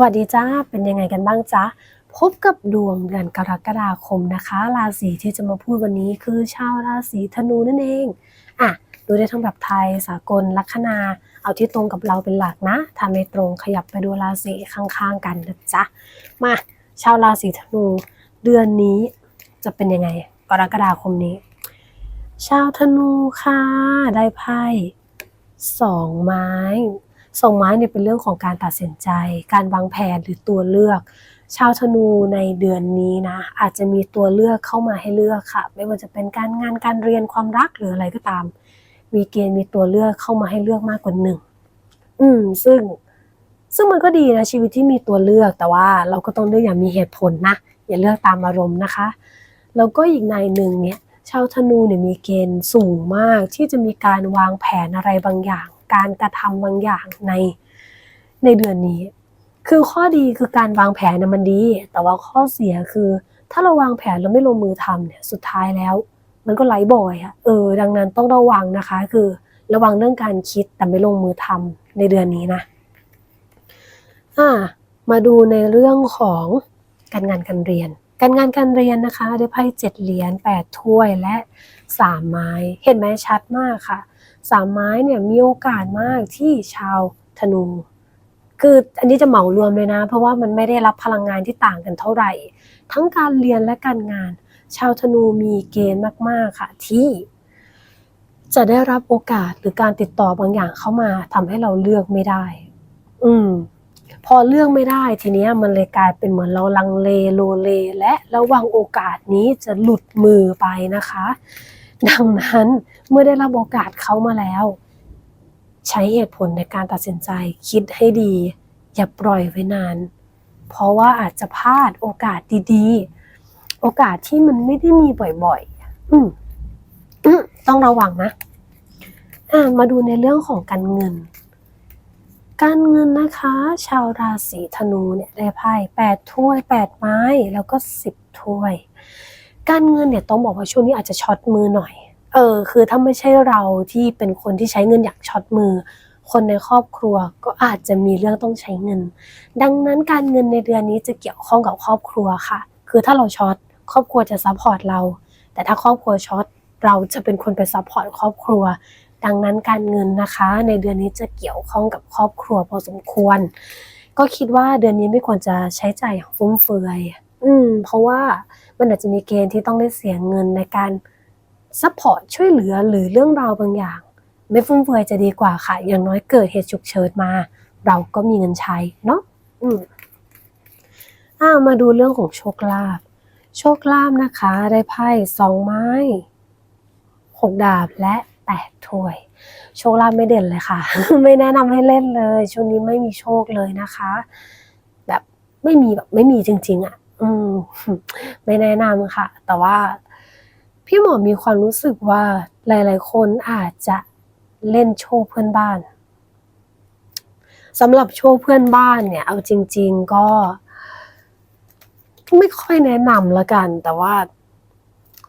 วัสดีจ้า เป็นยังไงกันบ้างจ๊ะพบกับดวงเดือนกรกฎาคมนะคะ ราศีที่จะมาพูดวันนี้คือชาวราศีธนูนั่นเอง อะ ดูได้ทั้งแบบไทยสากลลัคนา เอาที่ตรงกับเราเป็นหลักนะถ้าไม่ตรงขยับไปดูราศีข้างๆกันนะจ๊ะ มา ชาวราศีธนู เดือนนี้จะเป็นยังไง กรกฎาคมนี้ ชาวธนูค่ะ ได้ไพ่สองไม้ สองไม้เนี่ยเป็นเรื่องของการตัดสินใจ การวางแผนหรือตัวเลือก ชาวธนูในเดือนนี้นะ อาจจะมีตัวเลือกเข้ามาให้เลือกค่ะ ไม่ว่าจะเป็นการงานการเรียนความรักหรืออะไรก็ตาม มีเกณฑ์มีตัวเลือกเข้ามาให้เลือกมากกว่าหนึ่งอืม ซึ่งซึ่งมันก็ดีนะชีวิตที่มีตัวเลือกแต่ว่าเราก็ต้องเลือกอย่างมีเหตุผลนะ อย่าเลือกตามอารมณ์นะคะแล้วก็อีกในหนึ่งเนี่ยชาวธนูเนี่ยมีเกณฑ์สูงมากที่จะมีการวางแผนอะไรบางอย่าง การกระทำบางอย่างในในเดือนนี้ คือข้อดีคือการวางแผนนะมันดี แต่ว่าข้อเสียคือ ถ้าเราวางแผนแล้วไม่ลงมือทำเนี่ยสุดท้ายแล้ว มันก็ไร้บ่อยอะเออ ดังนั้นต้องระวังนะคะ คือระวังเรื่องการคิดแต่ไม่ลงมือทำในเดือนนี้นะอ่ามาดูในเรื่องของการงานการเรียน การงานการเรียนนะคะ ได้ไพ่เจ็ดเหรียญแปดถ้วยและสามไม้ เห็นไหมชัดมากค่ะ สามไม้เนี่ยมีโอกาสมากที่ชาวธนู คืออันนี้จะเหมารวมเลยนะ เพราะว่ามันไม่ได้รับพลังงานที่ต่างกันเท่าไหร่ ทั้งการเรียนและการงาน ชาวธนูมีเกณฑ์มากๆค่ะที่จะได้รับโอกาสหรือการติดต่อบางอย่างเข้ามาทำให้เราเลือกไม่ได้ อืม พอเลือกไม่ได้ทีเนี้ยมันเลยกลายเป็นเหมือนเราลังเลโลเล และระวังโอกาสนี้จะหลุดมือไปนะคะ ดังนั้นเมื่อได้รับโอกาสเขามาแล้ว ใช้เหตุผลในการตัดสินใจคิดให้ดี อย่าปล่อยไว้นาน เพราะว่าอาจจะพลาดโอกาสดีๆ โอกาสที่มันไม่ได้มีบ่อยๆอืมอมต้องระวังนะอ่ามาดูในเรื่องของการเงิน การเงินนะคะ ชาวราศีธนูเนี่ยได้ไพ่แปดถ้วยแปดไม้แล้วก็สิบถ้วย การเงินเนี่ยต้องบอกว่าช่วงนี้อาจจะช็อตมือหน่อย เออ คือถ้าไม่ใช่เราที่เป็นคนที่ใช้เงินอย่างช็อตมือ คนในครอบครัวก็อาจจะมีเรื่องต้องใช้เงิน ดังนั้นการเงินในเดือนนี้จะเกี่ยวข้องกับครอบครัวค่ะ คือถ้าเราช็อตครอบครัวจะซัพพอร์ตเรา แต่ถ้าครอบครัวช็อตเราจะเป็นคนไปซัพพอร์ตครอบครัว ดังนั้นการเงินนะคะ ในเดือนนี้จะเกี่ยวข้องกับครอบครัวพอสมควร ก็คิดว่าเดือนนี้ไม่ควรจะใช้ใจ่ายอย่างฟุ่มเฟือย อืม เพราะว่ามันอาจจะมีเกณฑ์ที่ต้องได้เสียเงินในการซัพพอร์ตช่วยเหลือหรือเรื่องราวบางอย่าง ไม่ฟุ่มเฟือยจะดีกว่าค่ะ อย่างน้อยเกิดเหตุฉุกเฉินมา เราก็มีเงินใช้เนาะอืมอ่ามาดูเรื่องของโชคลาภโชคลาภนะคะ ได้ไพ่สองไม้หกดาบและแปดถ้วย โชคลาภไม่เด่นเลยค่ะ ไม่แนะนำให้เล่นเลย ช่วงนี้ไม่มีโชคเลยนะคะ แบบไม่มีแบบไม่มีจริง ๆอะ อืมไม่แนะนำค่ะ แต่ว่าพี่หมอมีความรู้สึกว่าหลาย ๆ คนอาจจะเล่นโชว์เพื่อนบ้านสำหรับโชว์เพื่อนบ้านเนี่ย เอาจริง ๆ ก็ ไม่ค่อยแนะนำละกัน แต่ว่า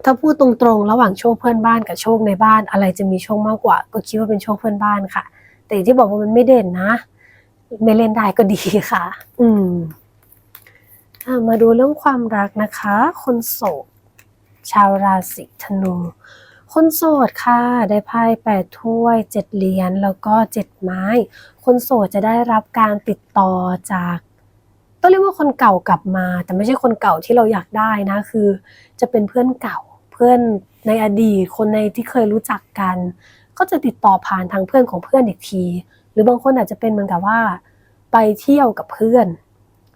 ถ้าพูดตรงๆ ระหว่างโชคเพื่อนบ้านกับโชคในบ้าน อะไรจะมีโชคมากกว่า ก็คิดว่าเป็นโชคเพื่อนบ้านค่ะ แต่ที่บอกว่ามันไม่เด่นนะ ไม่เล่นได้ก็ดีค่ะ อืม อะมาดูเรื่องความรักนะคะ คนโสด ชาวราศีธนู คนโสดค่ะ ได้ไพ่แปดถ้วยเจ็ดเหรียญแล้วก็เจ็ดไม้ คนโสดจะได้รับการติดต่อจากต้องเรียกว่าคนเก่ากลับมา แต่ไม่ใช่คนเก่าที่เราอยากได้นะคือ จะเป็นเพื่อนเก่าเพื่อนในอดีตคนในที่เคยรู้จักกัน ก็จะติดต่อผ่านทางเพื่อนของเพื่อนอีกที หรือบางคนอาจจะเป็นเหมือนกับว่า ไปเที่ยวกับเพื่อน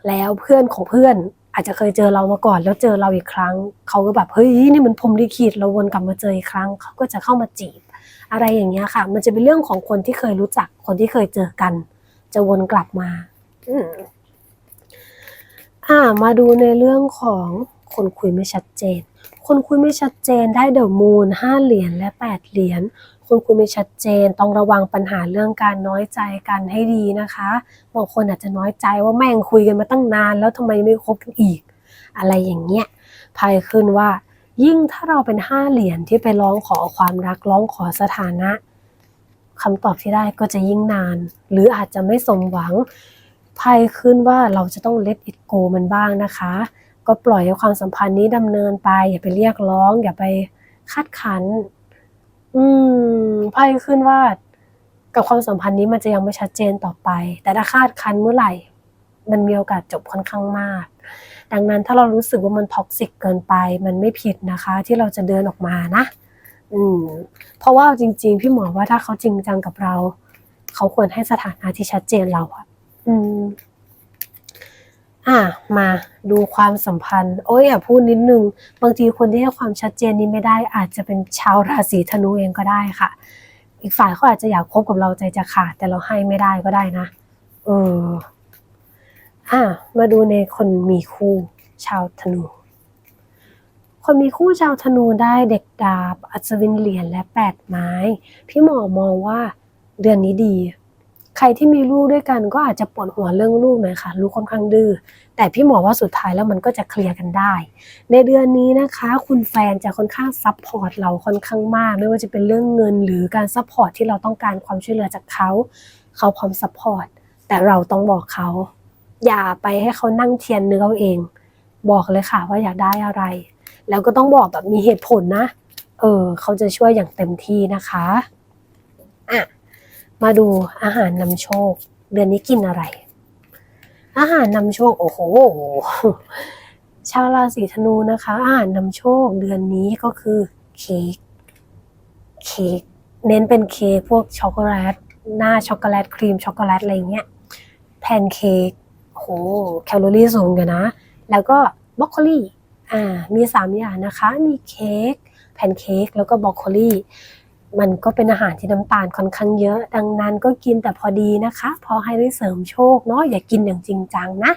แล้วเพื่อนของเพื่อนอาจจะเคยเจอเรามาก่อน แล้วเจอเราอีกครั้ง เขาก็แบบเฮ้ยนี่มันพรมลิขิตเราวนกลับมาเจออีกครั้ง เขาก็จะเข้ามาจีบ อะไรอย่างเงี้ยค่ะ มันจะเป็นเรื่องของคนที่เคยรู้จักคนที่เคยเจอกัน จะวนกลับมามอ่ามาดูในเรื่องของคนคุยไม่ชัดเจน คนคุยไม่ชัดเจนได้เดอะมูนห้าเหรียญและแปดเหรียญ คนคุยไม่ชัดเจน ต้องระวังปัญหาเรื่องการน้อยใจกันให้ดีนะคะบางคนอาจจะน้อยใจว่าแม่งคุยกันมาตั้งนาน แล้วทำไมไม่คบกันอีก อะไรอย่างเงี้ยไพ่ขึ้นว่า ยิ่งถ้าเราเป็นห้าเหรียญที่ไปร้องขอความรักร้องขอสถานะคำตอบที่ได้ก็จะยิ่งนาน หรืออาจจะไม่สมหวังไพ่ขึ้นว่าเราจะต้อง let it go มันบ้างนะคะ ก็ปล่อยให้ความสัมพันธ์นี้ดำเนินไป อย่าไปเรียกร้อง อย่าไปคาดคั้น อืมไพ่ขึ้นว่า กับความสัมพันธ์นี้มันจะยังไม่ชัดเจนต่อไป แต่ถ้าคาดคันเมื่อไหร่ มันมีโอกาสจบค่อนข้างมาก ดังนั้นถ้าเรารู้สึกว่ามันท็อกซิกเกินไป มันไม่ผิดนะคะ ที่เราจะเดินออกมานะ อืม เพราะว่าจริง ๆ พี่หมอว่าถ้าเขาจริงจังกับเรา เขาควรให้สถานะที่ชัดเจนเราอะอืม อะมาดูความสัมพันธ์ โอ้ยอย่าพูดนิดนึง บางทีคนที่ให้ความชัดเจนนี้ไม่ได้ อาจจะเป็นชาวราศีธนูเองก็ได้ค่ะ อีกฝ่ายเขาอาจจะอยากคบกับเราใจจะขาดแต่เราให้ไม่ได้ก็ได้นะเอออะมาดูในคนมีคู่ชาวธนู คนมีคู่ชาวธนูได้เด็กดาบ อัศวินเหรียญและแปดไม้ พี่หมอมองว่าเดือนนี้ดี ใครที่มีลูกด้วยกันก็อาจจะปวดหัวเรื่องลูกหน่อยค่ะลูกค่อนข้างดื้อแต่พี่หมอว่าสุดท้ายแล้วมันก็จะเคลียร์กันได้ ในเดือนนี้นะคะ คุณแฟนจะค่อนข้างซัพพอร์ตเราค่อนข้างมาก ไม่ว่าจะเป็นเรื่องเงินหรือการซัพพอร์ตที่เราต้องการความช่วยเหลือจากเขาเขาพร้อมซัพพอร์ตแต่เราต้องบอกเขา อย่าไปให้เขานั่งเทียนเนื้อเอาเองบอกเลยค่ะว่าอยากได้อะไร แล้วก็ต้องบอกแบบมีเหตุผลนะ เออเขาจะช่วยอย่างเต็มที่นะคะอะ มาดูอาหารนำโชค เดือนนี้กินอะไร อาหารนำโชค โอ้โห ชาวราศีธนูนะคะ อาหารนำโชคเดือนนี้ก็คือเค้ก เค้ก เน้นเป็นเค้กพวกช็อกโกแลต หน้าช็อกโกแลตครีมช็อกโกแลตอะไรเงี้ย แพนเค้ก โห แคลอรี่สูงกันนะ แล้วก็บรอกโคลีอ่า มีสามอย่างนะคะ มีเค้ก แพนเค้ก แล้วก็บรอกโคลี มันก็เป็นอาหารที่น้ำตาลค่อนข้างเยอะ ดังนั้นก็กินแต่พอดีนะคะ พอให้ได้เสริมโชคเนาะอย่ากินอย่างจริงจังนะ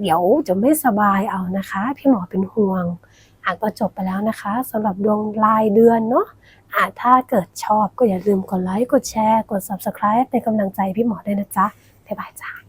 เดี๋ยวจะไม่สบายเอานะคะ พี่หมอเป็นห่วงอะก็จบไปแล้วนะคะสำหรับดวงรายเดือนเนาะอะถ้าเกิดชอบก็อย่าลืมกดไลค์กดแชร์ กด subscribe เป็นกำลังใจพี่หมอด้วยนะจ๊ะบ๊ายบายจ้า